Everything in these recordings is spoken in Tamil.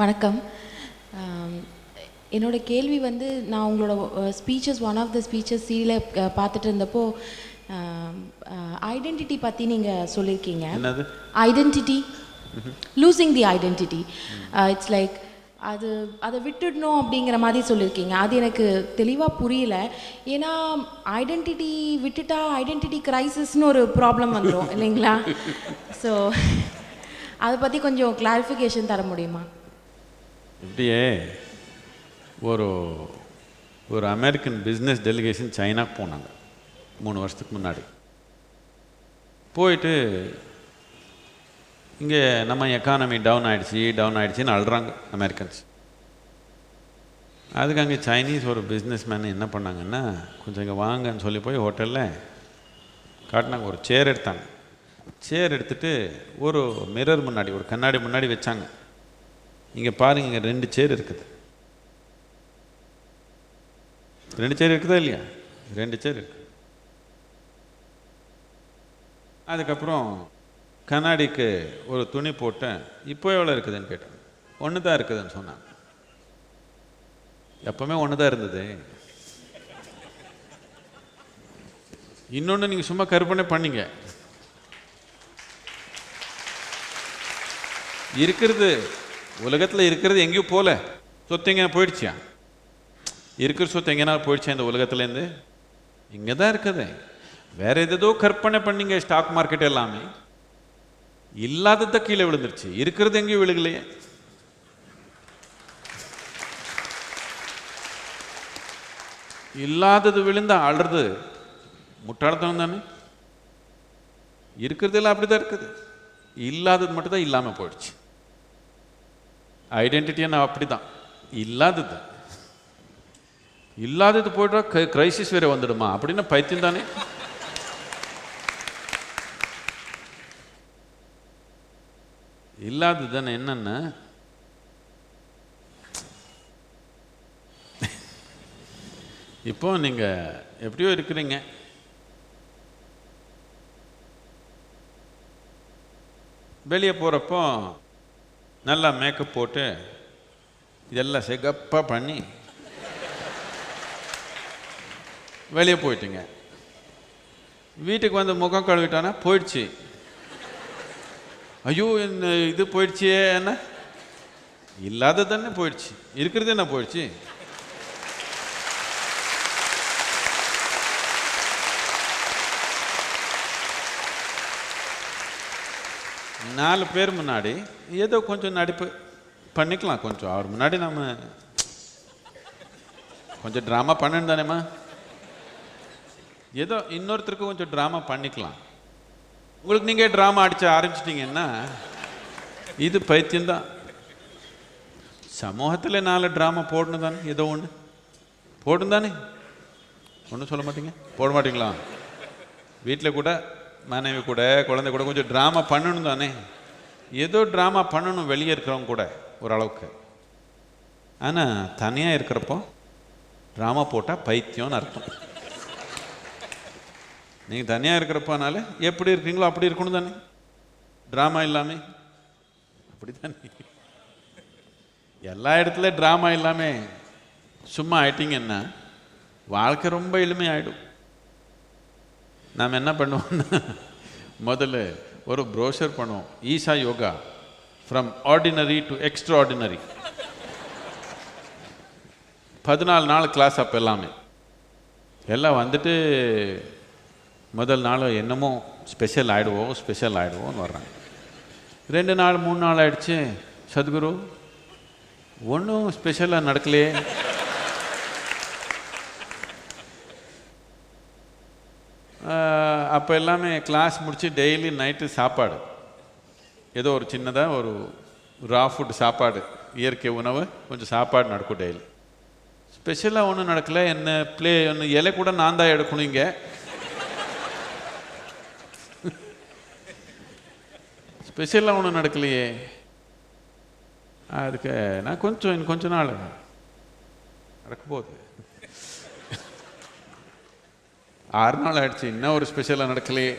வணக்கம். என்னோட கேள்வி வந்து நான் உங்களோட speeches one of the speeches serial பார்த்துட்டு இருந்தப்போ ஐடென்டிட்டி பற்றி நீங்கள் சொல்லியிருக்கீங்க. Identity losing the identity it's like அது அதை விட்டுடணும் அப்படிங்கிற மாதிரி சொல்லியிருக்கீங்க. அது எனக்கு தெளிவாக புரியல. ஏன்னா ஐடென்டிட்டி விட்டுட்டா ஐடென்டிட்டி கிரைசிஸ்னு ஒரு ப்ராப்ளம் வந்துடும் இல்லைங்களா? ஸோ அதை பற்றி கொஞ்சம் கிளாரிஃபிகேஷன் தர முடியுமா? இப்படியே ஒரு ஒரு அமெரிக்கன் பிஸ்னஸ் டெலிகேஷன் சைனாக்கு போனாங்க. மூணு வருஷத்துக்கு முன்னாடி. போயிட்டு இங்கே நம்ம எக்கானமி டவுன் ஆகிடுச்சி டவுன் ஆயிடுச்சுன்னு அழுறாங்க அமெரிக்கன்ஸ் அதுக்கு அங்கே சைனீஸ் ஒரு பிஸ்னஸ் மேன் என்ன பண்ணாங்கன்னா கொஞ்சம் இங்கே வாங்கன்னு சொல்லி போய் ஹோட்டலில் காட்டினாங்க. ஒரு சேர் எடுத்தாங்க. சேர் எடுத்துகிட்டு ஒரு மிரர் முன்னாடி ஒரு கண்ணாடி முன்னாடி வச்சாங்க. இங்கே பாருங்க இங்கே ரெண்டு சேர் இருக்குது. ரெண்டு சேர் இருக்குதா இல்லையா? ரெண்டு சேர் இருக்கு. அதுக்கப்புறம் கண்ணாடிக்கு ஒரு துணி போட்டேன். இப்போ எவ்வளோ இருக்குதுன்னு கேட்டேன். ஒன்று தான் இருக்குதுன்னு சொன்னாங்க. எப்பவுமே ஒன்று தான் இருந்தது. இன்னொன்று நீங்கள் சும்மா கற்பனை பண்ணீங்க. இருக்கிறது உலகத்தில் இருக்கிறது எங்கேயும் போல. சொத்து எங்கே போயிடுச்சியா? இருக்கிற சொத்து எங்கேனா போயிடுச்சா இந்த உலகத்துலேருந்து இங்கே தான் இருக்குது. வேற எதோ கற்பனை பண்ணீங்க ஸ்டாக் மார்க்கெட் எல்லாமே. இல்லாதத கீழே விழுந்துருச்சு. இருக்கிறது எங்கேயும் விழுகலையே. இல்லாதது விழுந்தா அழுறது முட்டாள்தனம் தானே? இருக்கிறதெல்லாம் அப்படிதான் இருக்குது. இல்லாதது மட்டும்தான் இல்லாமல் போயிடுச்சு. ஐடென்டிட்டியை நான் அப்படிதான். இல்லாதது. இல்லாதது போயிட்டா கிரைசிஸ் வேறு வந்துடுமா? அப்படின்னா பைத்தியம் தானே. இல்லாதது தானே என்னென்ன? இப்போ நீங்க எப்படியோ இருக்கிறீங்க. வெளியே போகிறப்போ நல்லா மேக்கப் போட்டு இதெல்லாம் சிகப்பாக பண்ணி வெளியே போயிட்டீங்க. வீட்டுக்கு வந்து முகம் கழுவிட்டானா போயிடுச்சு. ஐயோ இந்த இது போயிடுச்சே என்ன? இல்லாத தானே போயிடுச்சு. இருக்கிறது என்ன போயிடுச்சு? நாலு பேர் முன்னாடி ஏதோ கொஞ்சம் நடிப்பு பண்ணிக்கலாம் கொஞ்சம். அவர் முன்னாடி நம்ம கொஞ்சம் ட்ராமா பண்ணணும் தானேம்மா? ஏதோ இன்னொருத்தருக்கு கொஞ்சம் ட்ராமா பண்ணிக்கலாம். உங்களுக்கு நீங்கள் ட்ராமா அடிச்ச ஆரம்பிச்சிட்டிங்கன்னா இது பைத்தியம்தான் சமூகத்தில் நாலு ட்ராமா போடணும் தானே ஏதோ ஒன்று போடணும் தானே. ஒன்றும் சொல்ல மாட்டீங்க. போட மாட்டீங்களா? வீட்டில் கூட மனைவி கூட குழந்தை கூட கொஞ்சம் ட்ராமா பண்ணணும் தானே? ஏதோ ட்ராமா பண்ணணும் வெளியே இருக்கிறவங்க கூட ஓரளவுக்கு. ஆனால் தனியாக இருக்கிறப்போ ட்ராமா போட்டால் பைத்தியம்னு அர்த்தம். நீங்கள் தனியாக இருக்கிறப்பனால எப்படி இருக்கீங்களோ அப்படி இருக்கணும் தானே? ட்ராமா இல்லாமல் அப்படி தானே எல்லா இடத்துல ட்ராமா இல்லாமல் சும்மா ஆயிட்டீங்கன்னா வாழ்க்கை ரொம்ப எளிமையாயிடும். நாம் என்ன பண்ணுவோம்னா முதல்ல ஒரு ப்ரோஷர் பண்ணுவோம். Isha yoga from ordinary to extraordinary பதினாலு நாள் கிளாஸ் அப்போ எல்லாமே. எல்லாம் வந்துட்டு முதல் நாள் என்னமோ ஸ்பெஷல் ஆகிடுவோம் ஸ்பெஷல் ஆகிடுவோம்னு வர்றாங்க. ரெண்டு நாள் மூணு நாள் ஆயிடுச்சு. சத்குரு ஒன்றும் ஸ்பெஷலாக நடக்கலையே. அப்போ எல்லாமே கிளாஸ் முடித்து டெய்லி நைட்டு சாப்பாடு. ஏதோ ஒரு சின்னதாக ஒரு ரா ஃபுட் சாப்பாடு இயற்கை உணவு கொஞ்சம் சாப்பாடு நடக்கும் டெய்லி ஸ்பெஷலாக ஒன்றும் நடக்கலை என்ன ப்ளே ஒன்று இலை கூட நான் தான் எடுக்கணும் இங்கே. ஸ்பெஷலாக ஒன்றும் நடக்கலையே. அதுக்கு நான் கொஞ்சம் இன்னும் கொஞ்ச நாள் நடக்க போகுது ஆறு நாள் ஆயிடுச்சு இன்னும் ஒரு ஸ்பெஷலாக நடக்கலையே.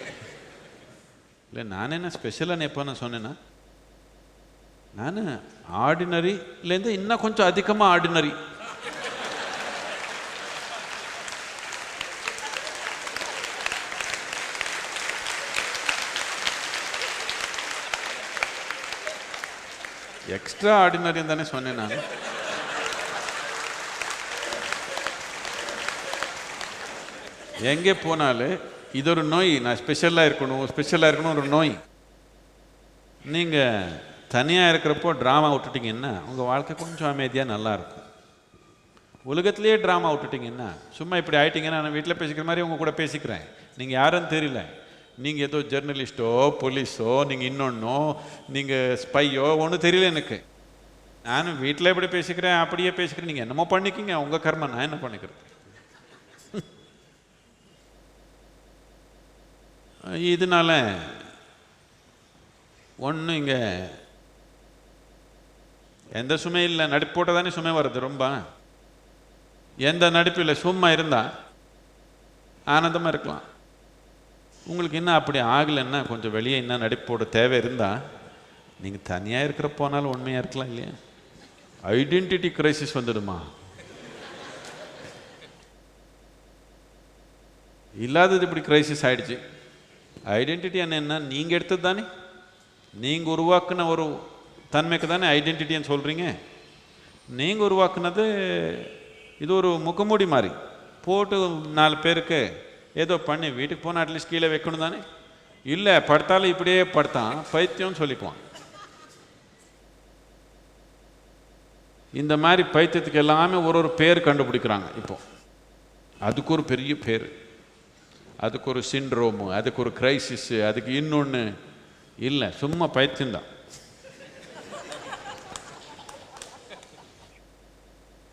இல்லை நான் என்ன ஸ்பெஷலாக எப்போ நான் சொன்னேன்னா நான் ஆர்டினரிலேருந்து இன்னும் கொஞ்சம் அதிகமாக ஆர்டினரி எக்ஸ்ட்ரா ஆர்டினரின்னு தானே சொன்னேன் நான். எங்கே போனாலும் இது ஒரு நோய். நான் ஸ்பெஷலாக இருக்கணும் ஸ்பெஷலாக இருக்கணும் ஒரு நோய். நீங்கள் தனியாக இருக்கிறப்போ ட்ராமா விட்டுட்டிங்கன்னா உங்கள் வாழ்க்கை கொஞ்சம் அமைதியாக நல்லாயிருக்கும் உலகத்துலேயே உலகத்திலேயே ட்ராமா விட்டுட்டிங்கன்னா சும்மா இப்படி ஆயிட்டீங்கன்னா நான் வீட்டில் பேசிக்கிற மாதிரி உங்கள் கூட பேசிக்கிறேன். நீங்கள் யாருன்னு தெரியல. நீங்கள் ஏதோ ஜெர்னலிஸ்ட்டோ போலீஸோ நீங்கள் இன்னொன்னோ நீங்கள் ஸ்பையோ ஒன்றும் தெரியல எனக்கு. நானும் வீட்டில் எப்படி பேசிக்கிறேன் அப்படியே பேசிக்கிறேன். நீங்கள் என்னமோ பண்ணிக்கிங்க. உங்கள் கர்மம் நான் என்ன பண்ணிக்கிறது? இதனால ஒன்றும் இங்கே எந்த சுமை இல்லை. நடிப்பு போட்டால் தானே சுமை வருது ரொம்ப. எந்த நடிப்பு இல்லை. சும்மா இருந்தால் ஆனந்தமாக இருக்கலாம். உங்களுக்கு இன்னும் அப்படி ஆகலைன்னா கொஞ்சம் வெளியே இன்னும் நடிப்போட தேவை இருந்தால் நீங்கள் தனியாக இருக்கிற போனாலும் உண்மையாக இருக்கலாம் இல்லையா? ஐடென்டிட்டி கிரைசிஸ் வந்துடுமா? இல்லாதது இப்படி கிரைசிஸ் ஆயிடுச்சு. ஐடென்டிட்டி என்ன? நீங்கள் எடுத்தது தானே? நீங்கள் உருவாக்குன ஒரு தன்மைக்கு தானே ஐடென்டிட்டின்னு சொல்கிறீங்க நீங்கள் உருவாக்குனது இது ஒரு முகமூடி மாதிரி. போட்டு நாலு பேருக்கு ஏதோ பண்ணி வீட்டுக்கு போனால் அட்லீஸ்ட் கீழே வைக்கணும் தானே? இல்லை படுத்தாலும் இப்படியே படுத்தான். பைத்தியம்னு சொல்லிக்குவான். இந்த மாதிரி பைத்தியத்துக்கு எல்லாமே ஒரு ஒரு பேர் கண்டுபிடிக்கிறாங்க இப்போ. அதுக்கு ஒரு பெரிய பேர். அதுக்கு ஒரு சிண்ட்ரோமு அதுக்கு ஒரு கிரைசிஸ்ஸு அதுக்கு இன்னொன்று இல்லை சும்மா பைத்தியம்தான்.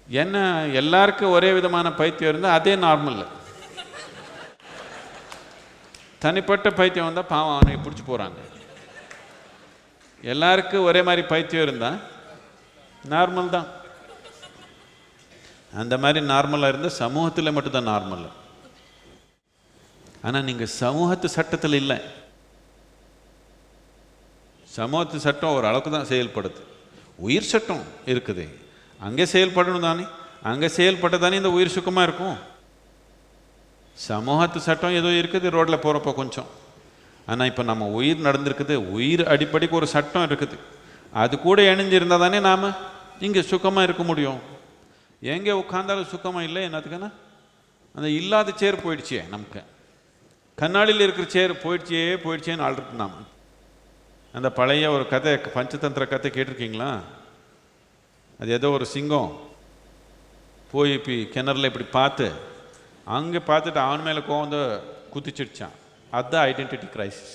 என்ன எல்லாருக்கும் ஒரே விதமான பைத்தியம் இருந்தால் அதே நார்மல் தனிப்பட்ட பைத்தியம் வந்தால் பாவம் அவனை பிடிச்சி போகிறாங்க எல்லாருக்கும் ஒரே மாதிரி பைத்தியம் இருந்தால் நார்மல் தான். அந்த மாதிரி நார்மலாக இருந்தால் சமூகத்தில் மட்டும்தான் நார்மல் ஆனால் நீங்கள் சமூகத்து சட்டத்தில் இல்லை. சமூகத்து சட்டம் ஒரு அளவுக்கு தான் செயல்படுது. உயிர் சட்டம் இருக்குது. அங்கே செயல்படணும் தானே? அங்கே செயல்பட்ட தானே இந்த உயிர் சுகமாக இருக்கும்? சமூகத்து சட்டம் ஏதோ இருக்குது ரோட்டில் போகிறப்போ கொஞ்சம். ஆனால் இப்போ நம்ம உயிர் நடந்திருக்குது. உயிர் அடிப்படைக்கு ஒரு சட்டம் இருக்குது. அது கூட இணைஞ்சிருந்தால் தானே நாம் இங்கே சுகமாக இருக்க முடியும். எங்கே உட்காந்தாலும் சுக்கமாக இல்லை என்னத்துக்குன்னா? அந்த இல்லாத சேர் போயிடுச்சே நமக்கு. கண்ணாடியில் இருக்கிற சேர் போயிடுச்சே போயிடுச்சேன்னு ஆள்ருக்கு நாம். அந்த பழைய ஒரு கதை பஞ்சதந்திர கதை கேட்டிருக்கீங்களா? அது ஏதோ ஒரு சிங்கம் போய் இப்படி கிணறுல இப்படி பார்த்து அங்கே பார்த்துட்டு அவன் மேலே கோவந்து குதிச்சிடுச்சான். அதுதான் ஐடென்டிட்டி கிரைசிஸ்